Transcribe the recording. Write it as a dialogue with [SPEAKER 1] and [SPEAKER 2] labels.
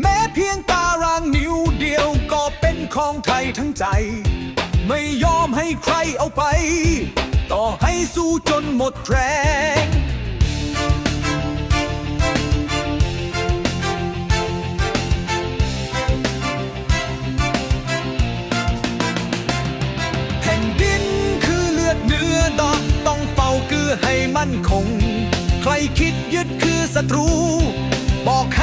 [SPEAKER 1] แม้เพียงตารางนิ้วเดียวก็เป็นของไทยทั้งใจ ไม่ยอมให้ใครเอาไป ต่อให้สู้จนหมดแรงแผ่นดินคือเลือดเนื้อดอกต้องเฝ้าเกือให้มั่นคง ใครคิดยึดคือศัตรู บอกใ